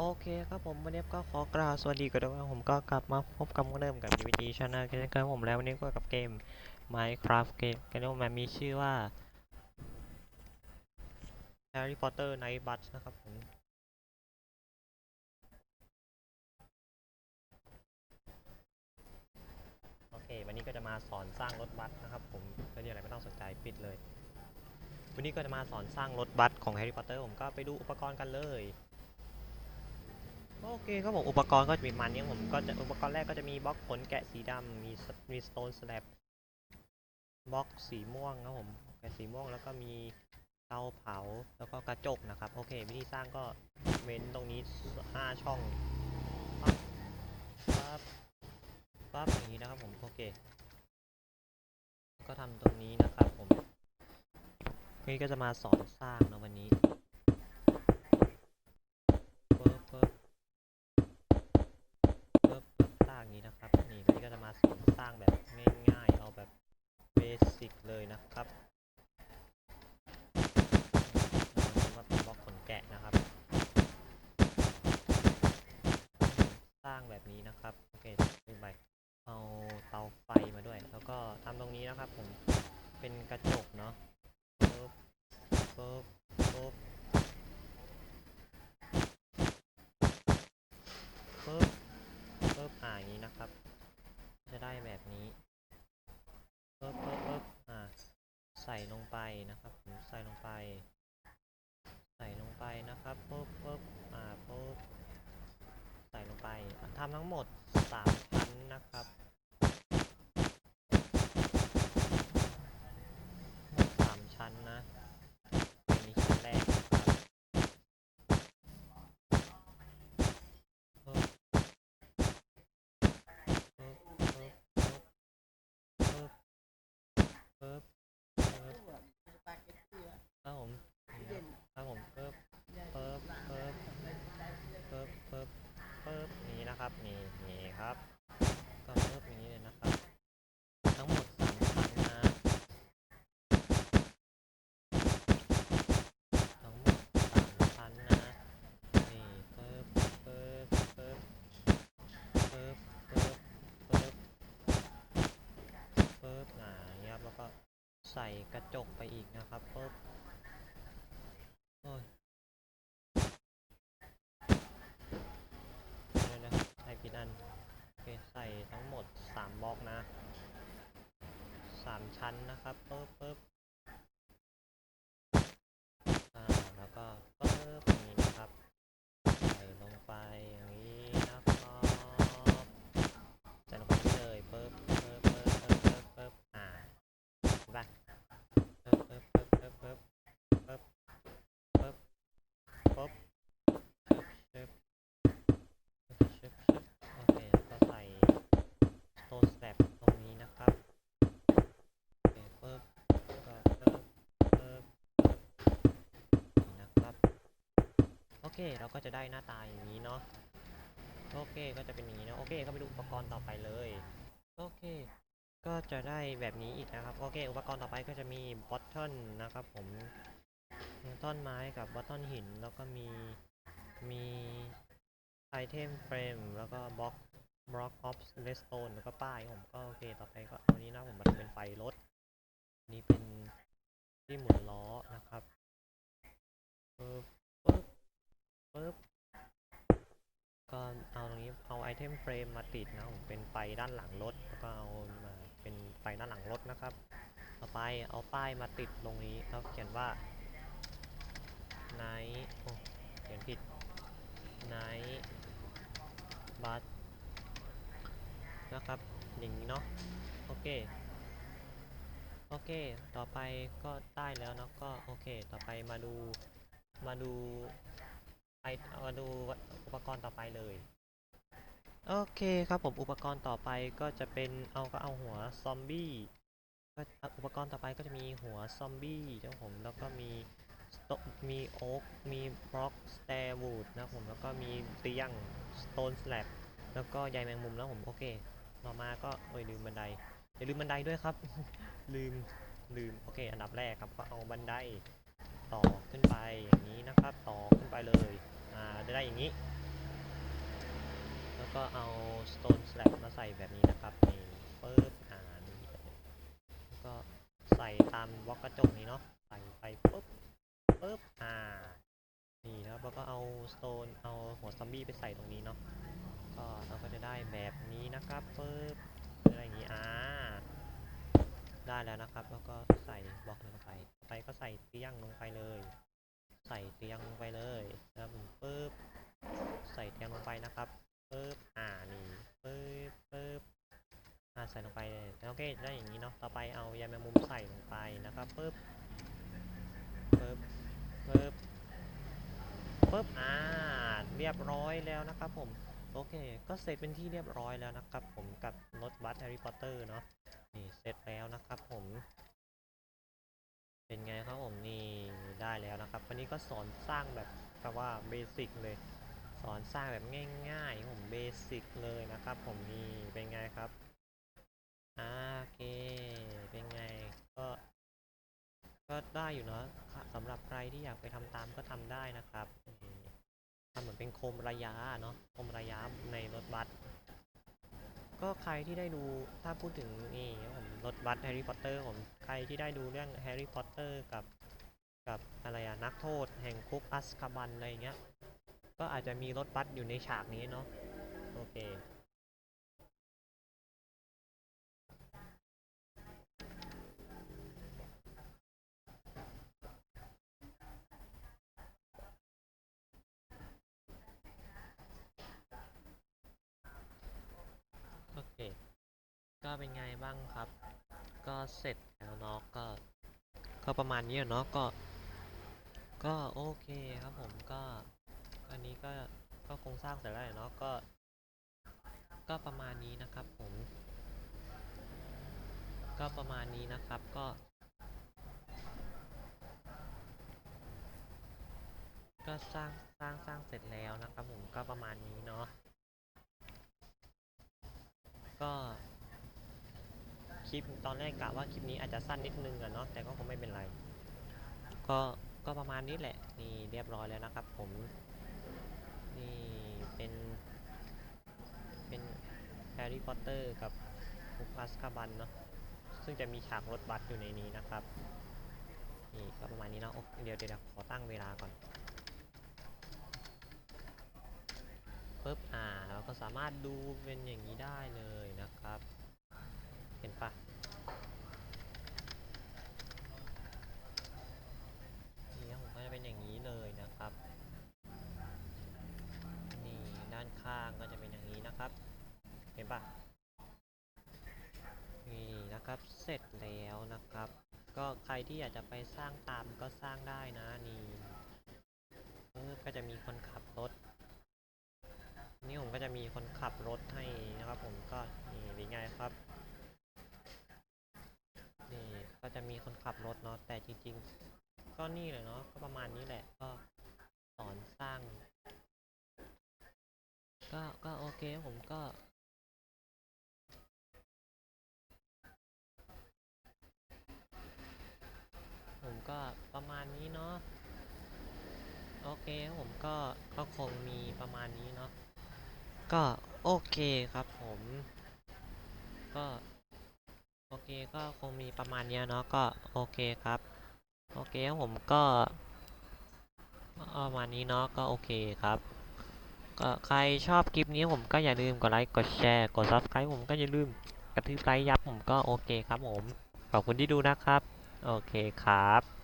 โอเคครับผมวันนี้ก็ขอกราบสวัสดีกันด้วยว่าผมก็กลับมาพบกับเหมือนเดิมกับ DVD Channel กันนะครับผมแล้ววันนี้ก็กับเกม Minecraft เกมกันนี้มันมีชื่อว่า Harry Potter Night Bus นะครับผมโอเค วันนี้ก็จะมาสอนสร้างรถบัสนะครับผมไม่มีอะไรไม่ต้องสนใจปิดเลย วันนี้ก็จะมาสอนสร้างรถบัสของ Harry Potter ผมก็ไปดูอุปกรณ์กันเลย โอเคครับผมอุปกรณ์ก็จะมีมันเนี่ยผมก็จะอุปกรณ์แรกก็จะมีบล็อกขนแกะสีดำมีมีสโตนสแลบบล็อกสีม่วงครับผมแกะสีม่วงแล้วก็มีเตาเผาแล้วก็กระจกนะครับ โอเค วิธีสร้างก็เว้นตรงนี้ห้าช่องปั๊บปั๊บปั๊บอย่างนี้นะครับผม โอเค ก็ทำตรงนี้นะครับผมวันนี้ก็จะมาสอนสร้างนะวันนี้ปึ๊บปึ๊บ เริ่มสร้างอย่างนี้นะครับ นี่วันนี้ก็จะมาสอนสร้างแบบง่ายๆ เอาแบบเบสิกเลยนะครับมาเป็นบล็อกขนแกะนะครับ สร้างแบบนี้นะครับ โอเคลืมไป เอาเตาไฟมาด้วย แล้ว ก็ทำตรงนี้นะครับผมเป็นกระจกเนาะปึ๊บปึ๊บปึ๊บปึ๊บปึ๊บอ่าอย่างนี้นะครับ จะได้แบบนี้ปึ๊บปึ๊บปึ๊บอ่าใส่ลงไปนะครับผมใส่ลงไป ใส่ลงไปนะครับปึ๊บปึ๊บอ่าปึ๊บใส่ลงไปทำทั้งหมดสามชั้นนะครับสามชั้นนะอันนี้ชั้นแรกนะครับปึ๊บ ปึ๊บปึ๊บปึ๊บปึ๊บปึ๊บปึ๊บครับผมครับผมปึ๊บปึ๊บปึ๊บปึ๊บปึ๊บปึ๊บ นะครับ นี่นี่ครับก็ปึ๊บอย่างนี้เลยนะครับ ทั้งหมดสามชั้นนะทั้งหมดสามชั้นนะนี่ปึ๊บปึ๊บปึ๊บปึ๊บปึ๊บปึ๊บปึ๊บอ่าอย่าเงี้ยครับแล้วก็ใส่กระจกไปอีกนะครับเปึ๊บโอ้ยเดี๋ยวนะใส่ผิดอันโอเคใส่ทั้งหมดสามบล็อกนะสามชั้นนะครับปึ๊บปึ๊บอ่าแล้วก็ปึ๊บอย่างนี้นะครับ ใส่ลงไปอย่างนี้นะครับ ใส่ลงไปนี่เลยเปิบเปิบเปิบเปิบเปิบเปิบอ่าเห็นปะเปิบเปิบเปิบเปิบเปิบเปิบเปิบปุ๊บเชิบเชิบเชิบโอเคแล้วก็ใส่ stone slab ตรงนี้นะครับโอเคเปิบแล้วก็เปิบเปิบเปิบนี่นะครับ โอ เคเราก็จะได้หน้าตาอย่างนี้เนาะโอเคก็จะเป็นอย่างนี้นะโอเคก็ไปดูอุปกรณ์ต่อไปเลยโอเค ก็จะได้แบบนี้อีกนะครับโอเค อุปกรณ์ต่อไปก็จะมีบอทเทิลนะครับผมต้นไม้กับบอทเทิลหิน แล้วก็มีมีไอเทมเฟรมแล้วก็บล็อกบล็อกออฟเลสโตนแล้วก็ป้ายผมก็โอเคต่อไปก็เอานี้นะผมมาทำเป็นไฟรถนี่เป็นที่หมุนล้อนะครับ ปึ๊บก็เอาตรงนี้เอาไอเทมเฟรมมาติดนะผมเป็นไฟด้านหลังรถแล้วก็เอามาเป็นไฟด้านหลังรถนะครับต่อไปเอาป้ายมาติดตรงนี้แล้วเขียนว่า night โอ้เขียนผิด night bus นะครับอย่างนี้เนาะโอเคโอเค ต่อไปก็ได้แล้วเนาะก็โอเค ต่อไปมาดูมาดู ไปมาดูอุปกรณ์ต่อไปเลย โอเคครับผมอุปกรณ์ต่อไปก็จะเป็นเอาก็เอาหัวซอมบี้ก็อุปกรณ์ต่อไปก็จะมีหัวซอมบี้เจ้าผมแล้วก็มีมีโอ๊กมีบล็อกสแตอร์วูดนะผมแล้วก็มีเตียงสโตนสแลบแล้วก็ใยแมงมุมแล้วผมโอเคต่อมาก็โอ้ยลืมบันไดอย่าลืมบันไดด้วยครับ ลืมลืมโอเค อันดับแรกครับก็เอาบันได ต่อขึ้นไปอย่างนี้นะครับ ต่อขึ้นไปเลยอ่าจะได้อย่างนี้ แล้วก็เอา stone slab มาใส่แบบนี้นะครับนี่ปึ๊บอ่านี่แล้วก็ใส่ตามบล็อกกระจกนี้เนาะใส่ไปปุ๊บปุ๊บอ่านี่นะครับแล้วก็เอา stone เอาหัวซอมบี้ไปใส่ตรงนี้เนาะก็เราก็จะได้แบบนี้นะครับปึ๊บอะไรอย่างนี้อ่า ได้แล้วนะครับ แล้วก็ใส่บล็อกลงไป ไปก็ใส่เตียงลงไปเลย ใส่เตียงลงไปเลยนะครับปึ๊บ ใส่เตียงลงไปนะครับปึ๊บ อ่า นี่ปึ๊บปึ๊บอ่าใส่ลงไปเลยโอเค ได้อย่างนี้เนาะ ต่อไปเอายาแมงมุมใส่ลงไปนะครับปึ๊บปึ๊บปึ๊บปึ๊บ อ่า เรียบร้อยแล้วนะครับผม โอเค ก็เสร็จเป็นที่เรียบร้อยแล้วนะครับผมกับรถบัสแฮร์รี่พอตเตอร์เนาะ นี่เสร็จแล้วนะครับผม เป็นไงครับผมนี่ได้แล้วนะครับ วันนี้ก็สอนสร้างแบบแบบว่าเบสิกเลย สอนสร้างแบบง่ายๆผมเบสิกเลยนะครับ ผมนี่เป็นไงครับโอเค เป็นไง ก็ ก็ได้อยู่เนาะสำหรับใครที่อยากไปทำตามก็ทำได้นะครับทำเหมือนเป็นโคมระยะเนาะ โคมระยะในรถบัส ก็ใครที่ได้ดูถ้าพูดถึงนี่ผมรถบัสแฮร์รี่พอตเตอร์ผมใครที่ได้ดูเรื่องแฮร์รี่พอตเตอร์กับกับอะไรอะนักโทษแห่งคุกอัสคาบันอะไรเงี้ย ก็อาจจะมีรถบัสอยู่ในฉากนี้เนาะโอเค ก็เป็นไงบ้างครับ ก็เสร็จแล้วเนาะก็ ก็ประมาณนี้เนาะก็ ก็โอเคครับผมก็อันนี้ก็ก็คงสร้างเสร็จแล้วเนาะก็ ก็ประมาณนี้นะครับผม ก็ประมาณนี้นะครับก็ก็สร้างสร้างสร้างเสร็จแล้วนะครับผมก็ประมาณนี้เนาะก็ คลิปตอนแรกกะว่าคลิปนี้อาจจะสั้นนิดนึงอะเนาะแต่ก็คงไม่เป็นไร ก็ก็ประมาณนี้แหละ นี่เรียบร้อยแล้วนะครับ ผม นี่เป็น เป็นแฮร์รี่พอตเตอร์กับคุกอัสคาบันเนาะซึ่งจะมีฉากรถบัสอยู่ในนี้นะครับ นี่ก็ประมาณนี้เนาะเดี๋ยวเดี๋ยวขอตั้งเวลาก่อนปึ๊บอ่าเราก็สามารถดูเป็นอย่างนี้ได้เลยนะครับ เห็นปะนี่ครับผมก็จะเป็นอย่างนี้เลยนะครับ นี่ด้านข้างก็จะเป็ นอย่ะครับ เห็นปะนี่นะครับเสร็จแล้วนะครับ ก็ใครที่อยากจะไปสร้างตามก็สร้างได้นะนี่ก็จะมีคนขับรถ นี่ผมก็จะมีคนขับรถให้นะครับ ผมก็นี่เป็นไงครับนี่ก็จะมีคนขับรถเนาะแต่จริง ๆ ก็นี่แหละเนาะก็ประมาณนี้แหละก็สอนสร้าง ก็ก็โอเคผมก็ผมก็ประมาณนี้เนาะโอเคผมก็ก็คงมีประมาณนี้เนาะก็โอเคครับผม ก็ โอเคก็คงมีประมาณนี้เนาะก็โอเคครับ โอเคผมก็ประมาณนี้เนาะก็โอเคครับ ก็ใครชอบคลิปนี้ผมก็อย่าลืมกดไลค์กดแชร์กด subscribe ผมก็อย่าลืมกระทืบไลค์ยับผมก็โอเคครับผม ขอบคุณที่ดูนะครับ โอเคครับ